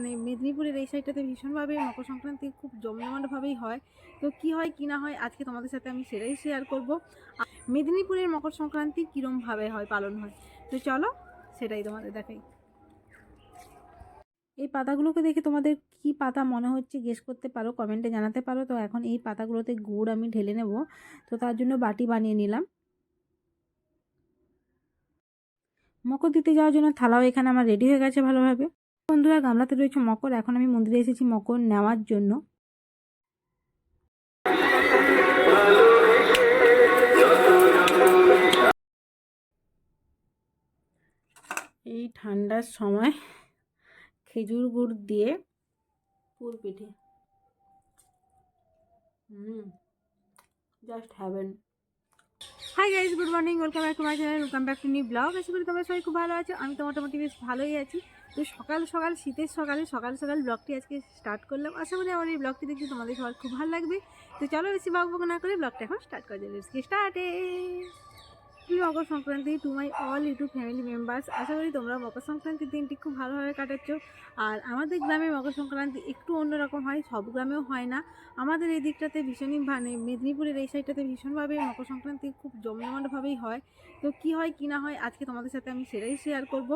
মানে মেদিনীপুরের এই সাইডটাতে ভীষণভাবে মকর সংক্রান্তি খুব জমজমাটভাবেই হয়। তো কি হয়, কি না হয়, আজকে তোমাদের সাথে আমি সেটাই শেয়ার করব। মেদিনীপুরের মকর সংক্রান্তি কীরমভাবে হয়, পালন হয়? তো চলো, সেটাই তোমাদের দেখাই। এই পাতাগুলোকে দেখে তোমাদের কি পাতা মনে হচ্ছে গেস করতে পারো কমেন্টে জানাতে পারো। তো এখন এই পাতাগুলোতে গুড় আমি ঢেলে নেব। তো তার জন্য বাটি বানিয়ে নিলাম। মকর দিতে যাওয়ার জন্য থালাও এখানে আমার রেডি হয়ে গেছে ভালোভাবে। বন্ধুরা, গামলাতে রয়েছে মকর। এখন আমি মন্দিরে এসেছি মকর নেওয়ার জন্য। এই ঠান্ডার সময় খেজুর গুড় দিয়ে পুর পিঠে। Just heaven hi guys good morning welcome back to my channel welcome back to new blog আশা করি তোমরা সবাই খুব ভালো আছো। আমি তো মোটামুটি বেশ ভালোই আছি। তো সকাল সকাল, শীতের সকালে সকাল সকাল ব্লগটি আজকে স্টার্ট করলাম। আশা করি আমার এই ব্লগটি দেখতে তোমাদের সবার খুব ভালো লাগবে। তো চলো বেশি বক বক না করে ব্লগটা এখন স্টার্ট করে দেবে স্টার্টে Makar Sankranti to my all YouTube family members আশা করি তোমরা মকর সংক্রান্তির দিনটি খুব ভালোভাবে কাটাচ্ছ। আর আমাদের গ্রামে মকর সংক্রান্তি একটু অন্যরকম হয়, সব গ্রামেও হয় না। আমাদের এই দিকটাতে ভীষণই মানে মেদিনীপুরের এই সাইডটাতে ভীষণভাবে মকর সংক্রান্তি খুব জমজমাটভাবেই হয়। তো কি হয়, কি না হয়, আজকে তোমাদের সাথে আমি সেটাই শেয়ার করব।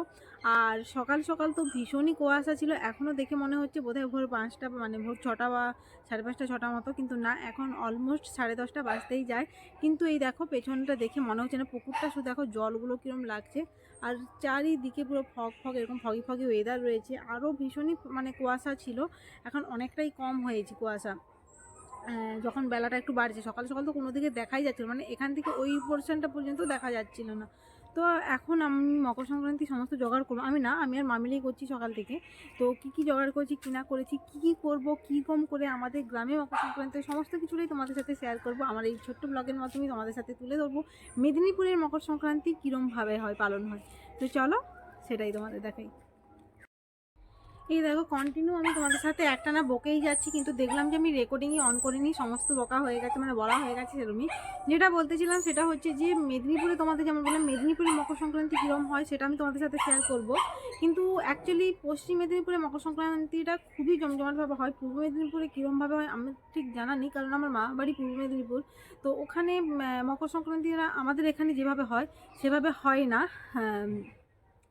আর সকাল সকাল তো ভীষণই কুয়াশা ছিল এখনও দেখে মনে হচ্ছে বোধহয় ভোর পাঁচটা মানে ভোর ছটা বা সাড়ে পাঁচটা ছটা মতো, কিন্তু না, এখন অলমোস্ট সাড়ে দশটা বাজতেই যায়। কিন্তু এই দেখো, পেছনটা দেখে মনে হচ্ছে না পুকুরটা শুধু দেখো জলগুলো কীরকম লাগছে। আর চারিদিকে পুরো ফগ ফগ, এরকম ফগি ফগি ওয়েদার রয়েছে। আরও ভীষণই মানে কুয়াশা ছিল, এখন অনেকটাই কম হয়েছে কুয়াশা। যখন বেলাটা একটু বাড়ছে, সকাল সকাল তো কোনো দিকে দেখাই যাচ্ছিল মানে এখান থেকে ওই পোর্শনটা পর্যন্ত দেখা যাচ্ছিল না। তো এখন আমি মকর সংক্রান্তি সমস্ত জোগাড় করব। আমি না, আমি আর মামিলেই করছি সকাল থেকে। তো কি কি জোগাড় করেছি, কি না করেছি, কি কি করব কীরকম কম করে আমাদের গ্রামে মকর সংক্রান্তি সমস্ত কিছুটাই তোমাদের সাথে শেয়ার করব। আমার এই ছোট্ট ব্লগের মাধ্যমে তোমাদের সাথে তুলে ধরবো। মেদিনীপুরের মকর সংক্রান্তি কীরমভাবে হয়, পালন হয়? তো চলো, সেটাই তোমাদের দেখাই। এই দেখো কন্টিনিউ আমি তোমাদের সাথে একটা না বকেই যাচ্ছি, কিন্তু দেখলাম যে আমি রেকর্ডিংই অন করিনি, সমস্ত বকা হয়ে গেছে মানে বলা হয়ে গেছে সেরকমই। যেটা বলতেছিলাম সেটা হচ্ছে যে, মেদিনীপুরে তোমাদের যেমন বললাম, মেদিনীপুরে মকর সংক্রান্তি কীরকম হয় সেটা আমি তোমাদের সাথে শেয়ার করব। কিন্তু অ্যাকচুয়ালি পশ্চিম মেদিনীপুরে মকর সংক্রান্তিটা খুবই জমজমাটভাবে হয়, পূর্ব মেদিনীপুরে কীরমভাবে হয় আমার ঠিক জানা নেই, কারণ আমার মা বাড়ি পূর্ব মেদিনীপুর। তো ওখানে মকর সংক্রান্তিটা আমাদের এখানে যেভাবে হয়, সেভাবে হয় না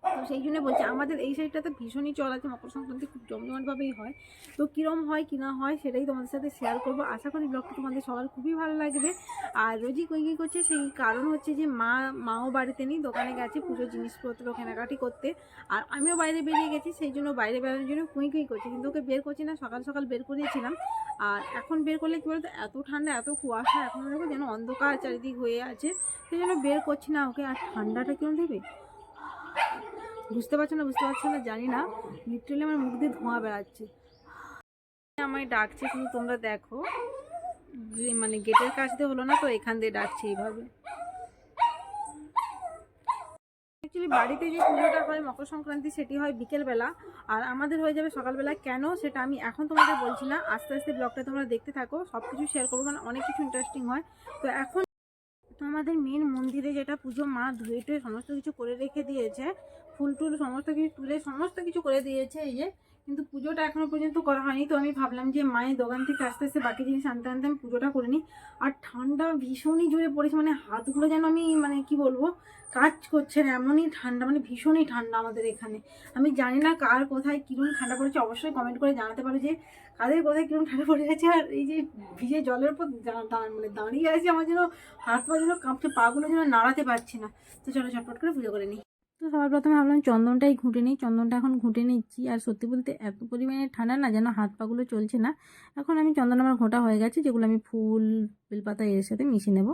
তো সেই জন্য বলছি, আমাদের এই সাইডটাতে ভীষণই চল আছে, মকর সংক্রান্তি খুব জমজমাটভাবেই হয়। তো কীরম হয়, কি না হয়, সেটাই তোমাদের সাথে শেয়ার করব। আশা করি ব্লগটা তোমাদের সবার খুবই ভালো লাগবে। আর রোজই কই করছে, সেই কারণ হচ্ছে যে মা, মাও বাড়িতে নেই, দোকানে গেছে পুজোর জিনিসপত্র, কেনাকাটি করতে। আর আমিও বাইরে বেরিয়ে গেছি, সেই জন্য বাইরে বেরোনোর জন্য কুই কুই করছি, কিন্তু ওকে বের করছি না, সকাল সকাল বের করিয়েছিলাম আর এখন বের করলে কী বলতো, এত ঠান্ডা, এত কুয়াশা, এখন যেন অন্ধকার চারিদিক হয়ে আছে। সেই জন্য বের করছি না ওকে, আর ঠান্ডাটা কিরম দেবে? বুঝতে পারছ না, বুঝতে পারছ না, জানি না। লিটারালি আমার মুখ দিয়ে ধোঁয়া বেড়াচ্ছে। আমায় ডাকছে কিন্তু তোমরা দেখো। মানে গেটের কাছ দিয়ে হলো না তো, এখান দিয়ে ডাকছে এইভাবে। অ্যাকচুয়ালি বাড়িতে যে পুজোটা হয়, মকর সংক্রান্তি, সেটি হয় বিকেলবেলা। আর আমাদের হয়ে যাবে সকালবেলা। কেন? সেটা আমি এখন তোমাদের বলছি না। আস্তে আস্তে ব্লগটা তোমরা দেখতে থাকো সব কিছু শেয়ার করব, কারণ অনেক কিছু ইন্টারেস্টিং হয়। তো এখন তো আমাদের মেন মন্দিরে যেটা পুজো, মা ধুয়ে টুয়ে সমস্ত কিছু করে রেখে দিয়েছে। ফুল টুল সমস্ত কিছু তুলে সমস্ত কিছু করে দিয়েছে, এই যে কিন্তু পুজোটা এখনও পর্যন্ত করা হয়নি, তো আমি ভাবলাম যে মায়ের দোকান থেকে আস্তে আস্তে বাকি জিনিস আনতে আনতে আমি পুজোটা করে নিই। আর ঠান্ডা ভীষণই জোরে পড়েছে মানে হাতগুলো যেন আমি মানে কি বলব, কাজ করছে না, এমনই ঠান্ডা মানে ভীষণই ঠান্ডা আমাদের এখানে। আমি জানি না কার কোথায় কীরকম ঠান্ডা পড়েছে, অবশ্যই কমেন্ট করে জানাতে পারো যে কাদের কোথায় কীরকম ঠান্ডা পড়ে গেছে। আর এই যে ভিজে জলের উপর মানে দাঁড়িয়ে আছে, আমার যেন হাত পা যেন কাঁপছে, পাগুলো যেন নাড়াতে পারছি না। তো চলো চটপট করে পুজো করে নিই। তো সবার প্রথমে ভাবলাম চন্দনটাই ঘুঁটে নিই। চন্দনটা এখন ঘুঁটে নিচ্ছি। আর সত্যি বলতে এত পরিমাণে ঠান্ডা না যেন হাত পাগুলো চলছে না। এখন আমি চন্দন আমার ঘোটা হয়ে গেছে, যেগুলো আমি ফুল, বেলপাতা এর সাথে মিশিয়ে নেব।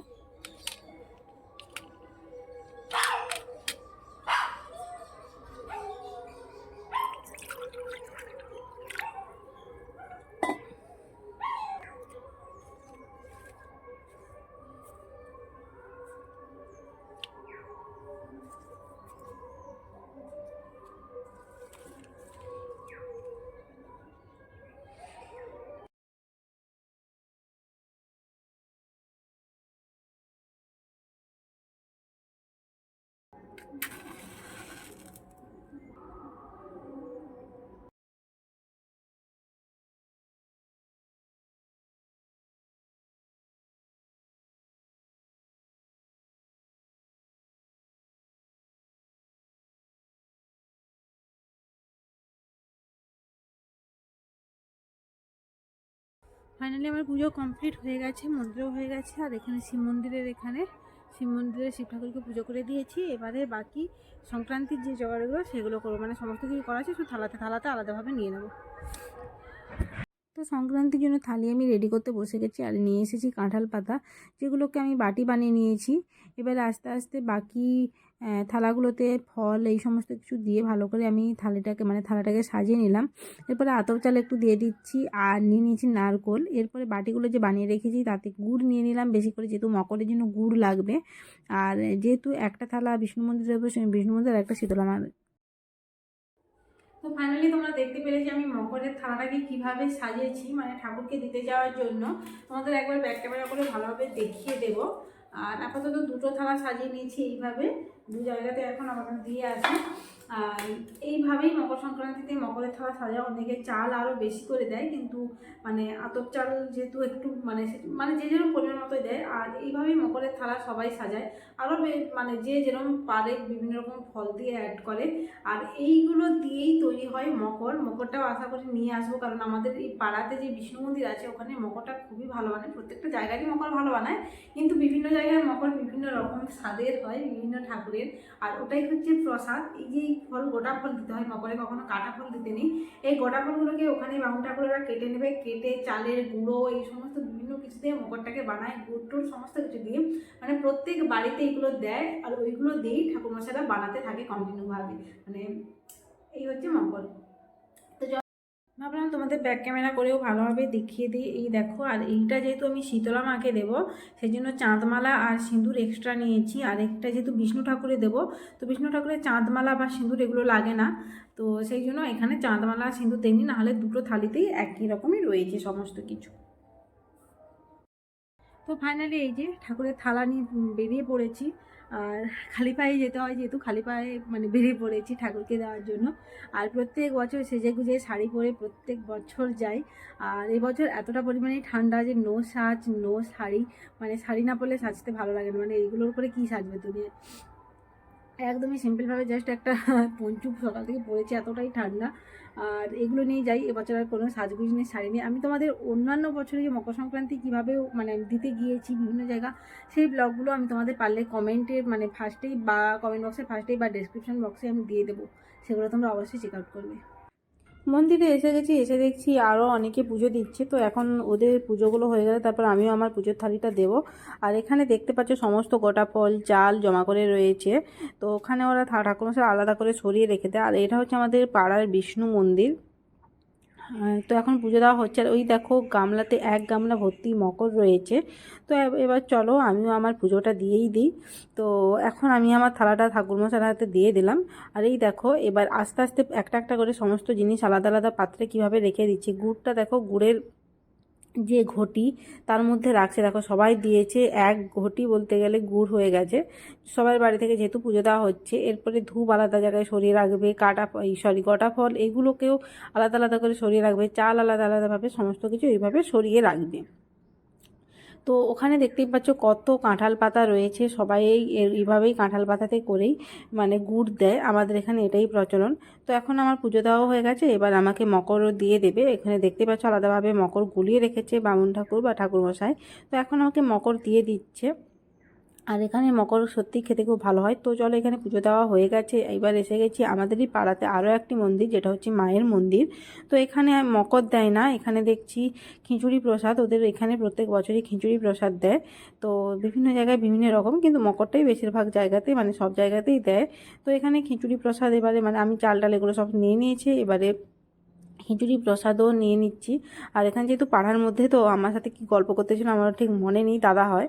ফাইনালি আমার পুজো কমপ্লিট হয়ে গেছে, মন্দিরও হয়ে গেছে, আর এখানে শিব মন্দিরের এখানে। শিব মন্দিরে শিব ঠাকুরকে পুজো করে দিয়েছি। এবারে বাকি সংক্রান্তির যে জোগাড়গুলো, সেগুলো করব। মানে সমস্ত কিছু করা আছে, শুধু থালাতে থালাতে আলাদাভাবে নিয়ে নেব। তো সংক্রান্তির জন্য থালি আমি রেডি করতে বসে গেছি, আর নিয়ে এসেছি কাঁঠাল পাতা, যেগুলোকে আমি বাটি বানিয়ে নিয়েছি। এবারে আস্তে আস্তে বাকি থালাগুলোতে ফল এই সমস্ত কিছু দিয়ে ভালো করে আমি থালিটাকে মানে থালাটাকে সাজিয়ে নিলাম। এরপরে আতপ চাল একটু দিয়ে দিচ্ছি আর নিয়ে নিয়েছি নারকোল। এরপরে বাটিগুলো যে বানিয়ে রেখেছি তাতে গুড় নিয়ে নিলাম, বেশি করে যেহেতু মকরের জন্য গুড় লাগবে। আর যেহেতু একটা থালা বিষ্ণু মন্দিরে বিষ্ণু মন্দির একটা শীতলা মার তো ফাইনালি তোমরা দেখতে পেলে যে আমি মকরের থালাটাকে কীভাবে সাজিয়েছি মানে ঠাকুরকে দিতে যাওয়ার জন্য। তোমাদের একবার ব্যাক ক্যামেরা করে ভালোভাবে দেখিয়ে দেব। আর আপাতত দুটো থালা সাজিয়ে নিয়েছি এইভাবে। দু জায়গাতে এখন আমার দিয়ে আছে। এইভাবেই মকর সংক্রান্তিতে মকরের থালা সাজা অনেকে চাল আরও বেশি করে দেয়, কিন্তু মানে আতপ চাল যেহেতু একটু মানে মানে যে যেরকম পরিমাণ মতোই দেয়, আর এইভাবেই মকরের থালা সবাই সাজায়। আরও মানে যে যেরকম পারে বিভিন্ন রকম ফল দিয়ে অ্যাড করে। আর এইগুলো দিয়েই তৈরি হয় মকর। মকরটাও আশা করি নিয়ে আসব, কারণ আমাদের এই পাড়াতে যে বিষ্ণু মন্দির আছে, ওখানে মকরটা খুবই ভালো বানায়। প্রত্যেকটা জায়গারই মকর ভালো বানায়, কিন্তু বিভিন্ন জায়গার মকর বিভিন্ন রকম স্বাদের হয়, বিভিন্ন ঠাকুরের। আর ওটাই হচ্ছে প্রসাদ। এই যে ফল গোটা ফল দিতে হয় মকরে কখনো কাটা ফল দিতে নেই এই গোটা ফলগুলোকে ওখানে বামুন ঠাকুরেরা কেটে নেবে, কেটে চালের গুঁড়ো, এই সমস্ত বিভিন্ন কিছু দিয়ে মকরটাকে বানায় গুড় টুড় সমস্ত কিছু দিয়ে। মানে প্রত্যেক বাড়িতে এগুলো দেয় আর ওইগুলো দিয়েই ঠাকুরমশাইরা বানাতে থাকে কন্টিনিউভাবে মানে এই হচ্ছে য- ভাবলাম তোমাদের ব্যাক ক্যামেরা করেও ভালোভাবে দেখিয়ে দিই। এই দেখো, আর এইটা যেহেতু আমি শীতলা মাকে দেবো সেই জন্য চাঁদমালা আর সিঁদুর এক্সট্রা নিয়েছি। আর একটা যেহেতু বিষ্ণু ঠাকুরে দেবো, তো বিষ্ণু ঠাকুরের চাঁদমালা বা সিঁদুর এগুলো লাগে না। তো সেই জন্য এখানে চাঁদমালা, সিঁদুর দেয়নি নাহলে দুটো থালিতেই একই রকমই রয়েছে সমস্ত কিছু। তো ফাইনালি এই যে ঠাকুরের থালা নিয়ে বেরিয়ে পড়েছি। আর খালি পায়ে যেতে হয় যেহেতু খালি পায়ে মানে বেরিয়ে পড়েছি ঠাকুরকে দেওয়ার জন্য। আর প্রত্যেক বছর সেজে গুজে শাড়ি পরে প্রত্যেক বছর যাই। আর এবছর এতটা পরিমাণে ঠান্ডা যে নো সাজ নো শাড়ি মানে শাড়ি না পরলে সাজতে ভালো লাগে না। মানে এইগুলোর উপরে কী সাজবে তুমি? একদমই সিম্পলভাবে জাস্ট একটা পঞ্চুক সকাল থেকে পড়েছে, এতটাই ঠান্ডা। আর এগুলো নিয়ে যাই, এবছর আর কোনো সাজগুজ নিয়ে শাড়ি নিয়ে আমি তোমাদের অন্যান্য বছরে যে মকর সংক্রান্তি কীভাবে মানে দিতে গিয়েছি বিভিন্ন জায়গা, সেই ব্লগগুলো আমি তোমাদের পারলে কমেন্টে মানে ফার্স্টেই বা কমেন্ট বক্সে ফার্স্টেই বা ডেসক্রিপশন বক্সে আমি দিয়ে দেবো। সেগুলো তোমরা অবশ্যই চেক আউট করবে। মন্দিরে এসে গেছি, এসে দেখছি আরও অনেকে পুজো দিচ্ছে। তো এখন ওদের পুজোগুলো হয়ে গেলে তারপর আমিও আমার পুজোর থালিটা দেব। আর এখানে দেখতে পাচ্ছ সমস্ত গোটা ফল, চাল জমা করে রয়েছে। তো ওখানে ওরা ঠাকুর আলাদা করে সরিয়ে রেখে দেয়। আর এটা হচ্ছে আমাদের পাড়ার বিষ্ণু মন্দির। তো এখন পুজো দেওয়া হচ্ছে। আর ওই দেখো গামলাতে এক গামলা ভর্তি মকর রয়েছে। তো এবার চলো আমিও আমার পুজোটা দিয়েই দিই। তো এখন আমি আমার থালাটা ঠাকুরমশার হাতে দিয়ে দিলাম। আর এই দেখো এবার আস্তে আস্তে একটা একটা করে সমস্ত জিনিস আলাদা আলাদা পাত্রে কীভাবে রেখে দিচ্ছি। গুড়টা দেখো গুড়ের যে ঘটি, তার মধ্যে রাখছে। দেখো, সবাই দিয়েছে এক ঘটি বলতে গেলে গুড় হয়ে গেছে। সবার বাড়ি থেকে যেহেতু পুজো দেওয়া হচ্ছে, এরপরে ধূপ আলাদা জায়গায় সরিয়ে রাখবে, কাটা সরি, গটা ফল, এগুলোকেও আলাদা আলাদা করে সরিয়ে রাখবে। চাল আলাদা আলাদাভাবে সমস্ত কিছু এইভাবে সরিয়ে রাখবে। তো ওখানে দেখতেই পাচ্ছ কত কাঁঠাল পাতা রয়েছে। সবাই এই এইভাবেই কাঁঠাল পাতাতে করেই মানে গুড় দেয়। আমাদের এখানে এটাই প্রচলন। তো এখন আমার পুজো দেওয়া হয়ে গেছে। এবার আমাকে মকরও দিয়ে দেবে। এখানে দেখতে পাচ্ছ আলাদাভাবে মকর গুলিয়ে রেখেছে বামুন ঠাকুর বা ঠাকুরমশাই। তো এখন আমাকে মকর দিয়ে দিচ্ছে। আর এখানে মকর সত্যি খেতে খুব ভালো হয়। তো চলো এখানে পুজো দেওয়া হয়ে গেছে। এবার এসে গেছি আমাদেরই পাড়াতে আরও একটি মন্দির, যেটা হচ্ছে মায়ের মন্দির। তো এখানে মকর দেয় না। এখানে দেখছি খিচুড়ি প্রসাদ। ওদের এখানে প্রত্যেক বছরই খিচুড়ি প্রসাদ দেয়। তো বিভিন্ন জায়গায় বিভিন্ন রকম, কিন্তু মকরটাই বেশিরভাগ জায়গাতে মানে সব জায়গাতেই দেয়। তো এখানে খিচুড়ি প্রসাদ এবারে মানে আমি চাল টাল এগুলো সব নিয়ে নিয়েছি। এবারে খিচুড়ি প্রসাদও নিয়ে নিচ্ছি। আর এখানে যেহেতু পাড়ার মধ্যে, তো আমার সাথে কি গল্প করতেছিল আমার ঠিক মনে নেই, দাদা হয়।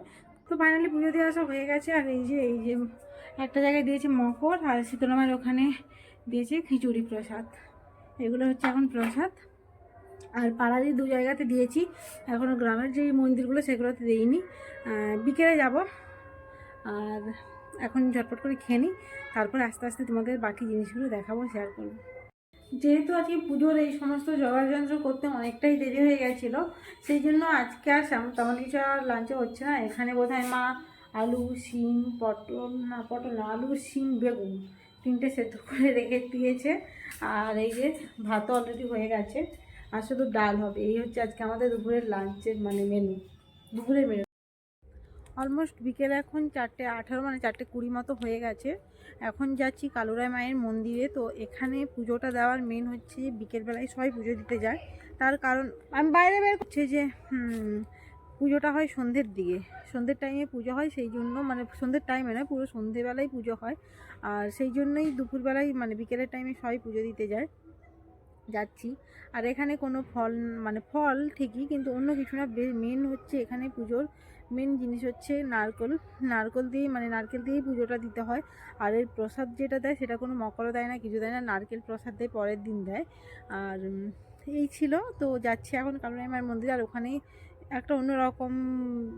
তো ফাইনালি পুজো দেওয়া সব হয়ে গেছে, আর এই যে এই যে একটা জায়গায় দিয়েছে মকর, আর শীতলামার ওখানে দিয়েছে খিচুড়ি প্রসাদ। এগুলো হচ্ছে এখন প্রসাদ। আর পাড়ারই দু জায়গাতে দিয়েছি এখনও গ্রামের যে মন্দিরগুলো সেগুলোতে দিইনি। বিকেলে যাব, আর এখন ঝটপট করে খেয়ে নিই, তারপর আস্তে আস্তে তোমাদের বাকি জিনিসগুলো দেখাবো শেয়ার করব। যেহেতু আজকে পুজোর এই সমস্ত যন্ত্র করতে অনেকটাই দেরি হয়ে গেছিল, সেই জন্য আজকে আর তেমন কিছু আর লাঞ্চে হচ্ছে না। এখানে বোধহয় মা আলু, শিম, পটল না পটল না, আলু, শিম, বেগুন তিনটে সেদ্ধ করে রেখে দিয়েছে। আর এই যে ভাতও অলরেডি হয়ে গেছে। আর শুধু ডাল হবে। এই হচ্ছে আজকে আমাদের দুপুরের লাঞ্চের মানে মেনু দুপুরের মেনু অলমোস্ট বিকেল এখন চারটে আঠারো মানে চারটে কুড়ি মতো হয়ে গেছে। এখন যাচ্ছি কালুরায় মায়ের মন্দিরে। তো এখানে পুজোটা দেওয়ার মেন হচ্ছে বিকেলবেলায় সবাই পুজো দিতে যায়। তার কারণ আমি বাইরে বের করছে যে পুজোটা হয় সন্ধ্যের দিকে। সন্ধ্যের টাইমে পুজো হয়, সেই জন্য মানে সন্ধ্যের টাইমে না পুরো সন্ধ্যেবেলায় পুজো হয়। আর সেই জন্যই দুপুরবেলায় মানে বিকেলের টাইমে সবাই পুজো দিতে যায়। যাচ্ছি। আর এখানে কোনো ফল মানে ফল ঠিকই, কিন্তু অন্য কিছু না মেন হচ্ছে এখানে পুজোর মেন জিনিস হচ্ছে নারকল। নারকল দিয়ে মানে নারকেল দিয়েই পুজোটা দিতে হয়। আর এর প্রসাদ যেটা দেয়, সেটা কোনো মকরও দেয় না, কিছু দেয় না। নারকেল প্রসাদ দেয়, পরের দিন দেয়। আর এই ছিল। তো যাচ্ছি এখন কালুরাই মায়ের মন্দির। আর ওখানেই একটা অন্যরকম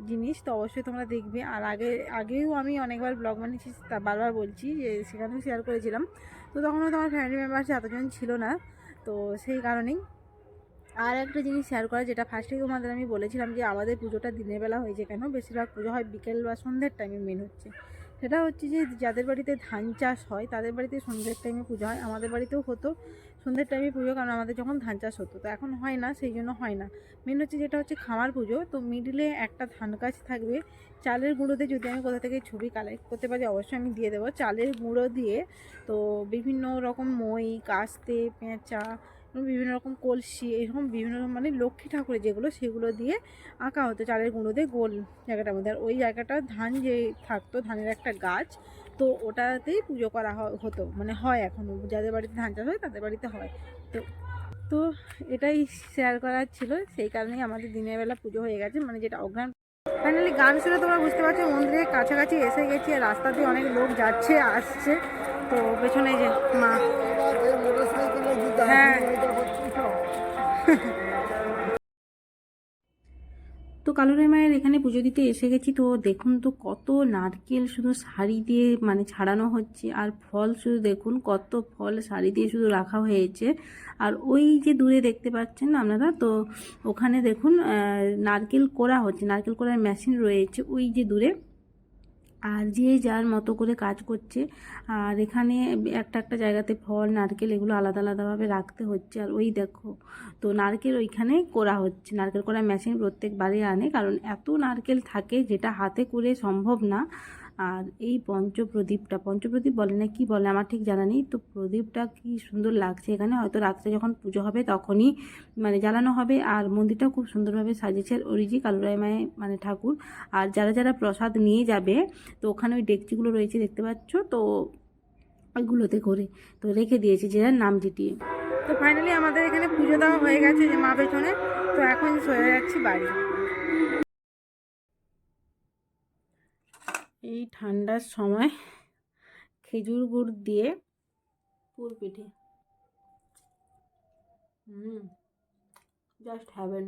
জিনিস, তো অবশ্যই তোমরা দেখবে। আর আগে, আগেও আমি অনেকবার ব্লগ বানিয়েছি, তা বারবার বলছি, যে সেখানেও শেয়ার করেছিলাম। তো তখনও তোমার ফ্যামিলি মেম্বার্স এতজন ছিল না। তো সেই কারণেই আর একটা জিনিস শেয়ার করা যেটা ফার্স্টেই তোমাদের আমি বলেছিলাম যে আমাদের পুজোটা দিনের বেলা হয়েছে কেন? বেশিরভাগ পুজো হয় বিকেল বা সন্ধ্যের টাইমে মেন হচ্ছে। সেটা হচ্ছে যে যাদের বাড়িতে ধান চাষ হয়, তাদের বাড়িতে সন্ধ্যের টাইমে পুজো হয়। আমাদের বাড়িতেও হতো সন্ধ্যের টাইমে পুজো, কারণ আমাদের যখন ধান চাষ হতো। তো এখন হয় না, সেই জন্য হয় না। মেন হচ্ছে যেটা হচ্ছে খামার পুজো। তো মিডিলে একটা ধান গাছ থাকবে। চালের গুঁড়োতে যদি আমি কোথা থেকে ছবি কালেক্ট করতে পারি, অবশ্যই আমি দিয়ে দেবো। চালের গুঁড়ো দিয়ে তো বিভিন্ন রকম মই, কাস্তে, পেঁচা বিভিন্ন রকম কলসি, এরকম বিভিন্ন মানে লক্ষ্মী ঠাকুরের যেগুলো, সেগুলো দিয়ে আঁকা হতো চালের গুঁড়ো দিয়ে গোল জায়গাটার মধ্যে। আর ওই জায়গাটা ধান যে থাকতো, ধানের একটা গাছ, তো ওটাতেই পুজো করা হতো। মানে হয় এখনও যাদের বাড়িতে ধান চাষ হয়, তাদের বাড়িতে হয়। তো তো এটাই শেয়ার করার ছিল। সেই কারণেই আমাদের দিনের বেলা পুজো হয়ে গেছে। মানে যেটা অজ্ঞান ফাইনালি গান শুনে তোমরা বুঝতে পারছ, মন্দিরের কাছাকাছি এসে গেছি। আর রাস্তা দিয়ে অনেক লোক যাচ্ছে, আসছে। তো পেছনে যে মা হ্যাঁ তো কালুরাই মায়ের এখানে পুজো দিতে এসে গেছি তো দেখুন তো কত নারকেল শুধু শাড়ি দিয়ে মানে ছাড়ানো হচ্ছে, আর ফল শুধু দেখুন কত ফল শাড়ি দিয়ে শুধু রাখা হয়েছে। আর ওই যে দূরে দেখতে পাচ্ছেন না আপনারা, তো ওখানে দেখুন নারকেল কোড়া হচ্ছে, নারকেল কোড়ার মেশিন রয়েছে ওই যে দূরে। আর যে যার মতো করে কাজ করছে, আর এখানে একটা একটা জায়গাতে ফল, নারকেল এগুলো আলাদা আলাদাভাবে রাখতে হচ্ছে। আর ওই দেখো, তো নারকেল ওইখানে করা হচ্ছে। নারকেল করা মেশিন প্রত্যেকবারে আনে, কারণ এত নারকেল থাকে যেটা হাতে করে সম্ভব না। আর এই পঞ্চপ্রদীপটা, পঞ্চপ্রদীপ বলে না, কি বলে আমার ঠিক জানা নেই। তো প্রদীপটা কি সুন্দর লাগছে এখানে। হয়তো রাত্রে যখন পুজো হবে তখনই মানে জ্বালানো হবে। আর মন্দিরটাও খুব সুন্দরভাবে সাজিয়েছে ওরিজি কালুরাই মায়ের মানে ঠাকুর। আর যারা যারা প্রসাদ নিয়ে যাবে, তো ওখানে ওই ডেকচিগুলো রয়েছে, দেখতে পাচ্ছ? তো ওইগুলোতে করে, তো রেখে দিয়েছে যে নাম জিটিয়ে তো ফাইনালি আমাদের এখানে পুজো দেওয়া হয়ে গেছে যে মা পেছনে। তো এখন চলে যাচ্ছি বাড়ি। এই ঠান্ডার সময় খেজুর গুড় দিয়ে পুর পিঠে। হুম জাস্ট হ্যাভেন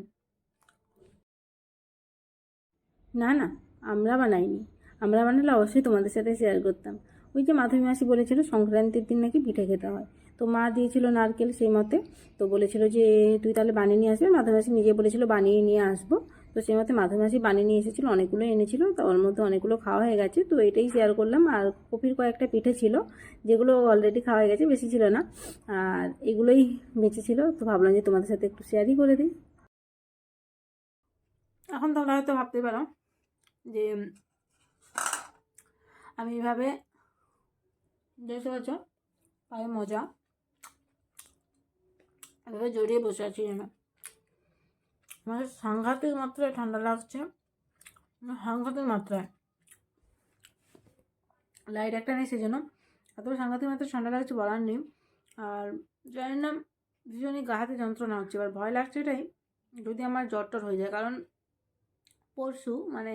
না না, আমরা বানাইনি। আমরা বানালে অবশ্যই তোমাদের সাথে শেয়ার করতাম। ওই যে মাধবী মাসি বলেছিল, সংক্রান্তির দিন নাকি পিঠে খেতে হয়। তো মা দিয়েছিল নারকেল সেই মতে। তো বলেছিল যে, তুই তাহলে বানিয়ে নিয়ে আসবে? মাধবী মাসি নিজে বলেছিল, বানিয়ে নিয়ে আসব। তো সেই মতে মাসি বানিয়ে নিয়ে এসেছিল অনেকগুলো এনেছিল, তো ওর মধ্যে অনেকগুলো খাওয়া হয়ে গেছে। তো এটাই শেয়ার করলাম। আর কপির কয়েকটা পিঠে ছিল, যেগুলো অলরেডি খাওয়া হয়ে গেছে, বেশি ছিল না। আর এগুলোই বেঁচে ছিল, তো ভাবলাম যে তোমাদের সাথে একটু শেয়ারই করে দিই। এখন তোমরা হয়তো ভাবতে পারো যে, আমি এভাবে দেখতে পাচ্ছ, পায়ে মজা, এভাবে জড়িয়ে বসে আছি যেন। আমাদের সাংঘাতিক মাত্রায় ঠান্ডা লাগছে। মানে সাংঘাতিক মাত্রায়। লাইট একটা নেই সেই জন্য এত সাংঘাতিক মাত্রায় ঠান্ডা লাগছে বলার নেই। আর জানি না, ভীষণই গা হাতে যন্ত্রণা হচ্ছে। এবার ভয় লাগছে এটাই, যদি আমার জ্বর টর হয়ে যায়। কারণ পরশু মানে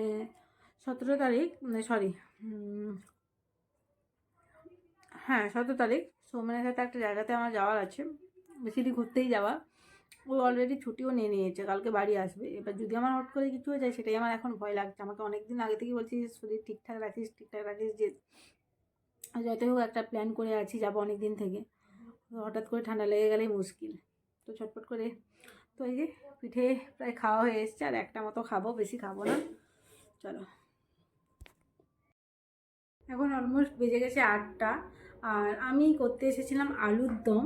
সতেরো তারিখ মানে সরি হ্যাঁ সতেরো তারিখ। সৌমেনের সাথে একটা জায়গাতে আমার যাওয়ার আছে। বেশিরই ঘুরতেই যাওয়া। ও অলরেডি ছুটিও নিয়ে নিয়েছে, কালকে বাড়ি আসবে। এবার যদি আমার হট করে কিছু হয়ে যায়, সেটাই আমার এখন ভয় লাগছে। আমাকে অনেক দিন আগে থেকেই বলছি শরীর ঠিকঠাক রাখিস ঠিকঠাক রাখিস যে, যতই হোক একটা প্ল্যান করে আছি, যাব অনেক দিন থেকে হঠাৎ করে ঠান্ডা লেগে গেলেই মুশকিল। তো ছটপট করে, তো এই যে পিঠে প্রায় খাওয়া হয়ে এসছে, আর একটা মতো খাব, বেশি খাব না। চলো। এখন অলমোস্ট বেজে গেছে আটটা। আর আমি করতে এসেছিলাম আলুর দম,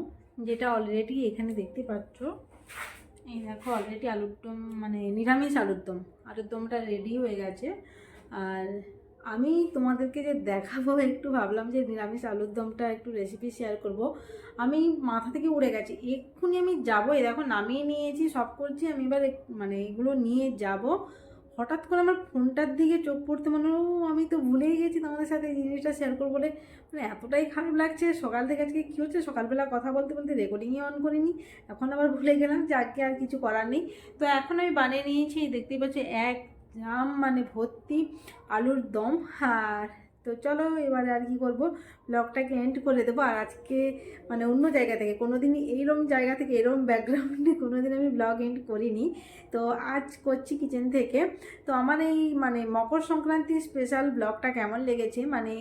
যেটা অলরেডি এখানে দেখতে পাচ্ছ। এই দেখো অলরেডি আলুর দম মানে নিরামিষ আলুর দম। আলুর দমটা রেডি হয়ে গেছে। আর আমি তোমাদেরকে যে দেখাবো, একটু ভাবলাম যে নিরামিষ আলুর দমটা একটু রেসিপি শেয়ার করব। আমি মাথা থেকে উড়ে গেছি। এক্ষুনি আমি যাব। দেখো, নামিয়ে নিয়েছি, সব করছি। আমি এবার মানে এগুলো নিয়ে যাব। হঠাৎ করে আমার ফোনটার দিকে চোখ পড়তে মনে ও, আমি তো ভুলেই গেছি তোমাদের সাথে এই জিনিসটা শেয়ার করব বলে। মানে এতটাই খারাপ লাগছে, সকাল থেকে আজকে কী হচ্ছে? সকালবেলা কথা বলতে বলতে রেকর্ডিংই অন করিনি, এখন আবার ভুলে গেলাম যে আজকে আর কিছু করার নেই। তো এখন আমি বানিয়ে নিয়েছি, দেখতেই পাচ্ছি এক জাম মানে ভর্তি আলুর দম, আর তো চলো এবারে আর কি করব ব্লগটাকে এন্ড করে দেবো। আর আজকে মানে অন্য জায়গা থেকে কোনো দিনই এইরকম জায়গা থেকে এরকম ব্যাকগ্রাউন্ডে কোনো দিন আমি ব্লগ এন্ড করিনি। তো আজ করছি কিচেন থেকে। তো আমার এই মানে মকর সংক্রান্তির স্পেশাল ব্লগটা কেমন লেগেছে? মানে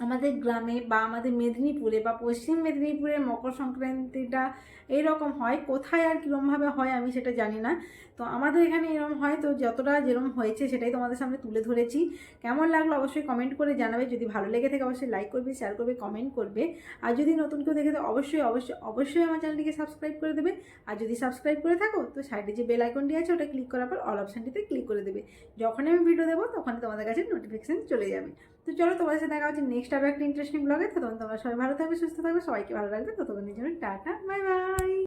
আমাদের গ্রামে বা আমাদের মেদিনীপুরে বা পশ্চিম মেদিনীপুরে মকর সংক্রান্তিটা এইরকম হয়, কোথায় আর কীরকমভাবে হয় আমি সেটা জানি না। তো আমাদের এখানে এরকম হয়, তো যতটা যেরকম হয়েছে সেটাই তোমাদের সামনে তুলে ধরেছি। কেমন লাগল অবশ্যই কমেন্ট করে জানাবে, যদি ভালো লেগে থাকে অবশ্যই লাইক করবে শেয়ার করবে কমেন্ট করবে। আর যদি নতুন কেউ দেখে থাকে, অবশ্যই অবশ্যই অবশ্যই আমার চ্যানেলটিকে সাবস্ক্রাইব করে দেবে। আর যদি সাবস্ক্রাইব করে থাকো, তো সাইডে যে বেল আইকনটি আছে ওটা ক্লিক করার পর অল অপশানটিতে ক্লিক করে দেবে। যখনই আমি ভিডিও দেবো তখন তোমাদের কাছে নোটিফিকেশান চলে যাবে। তো চলো তোমাদের সাথে দেখা হচ্ছে নেক্সট আরও একটা ইন্টারেস্টিং ব্লগে তখন তোমরা সবাই ভালো থাকবে, সুস্থ থাকবে, সবাইকে ভালো লাগবে তো তোমাদের জন্য টাটা বাই বাই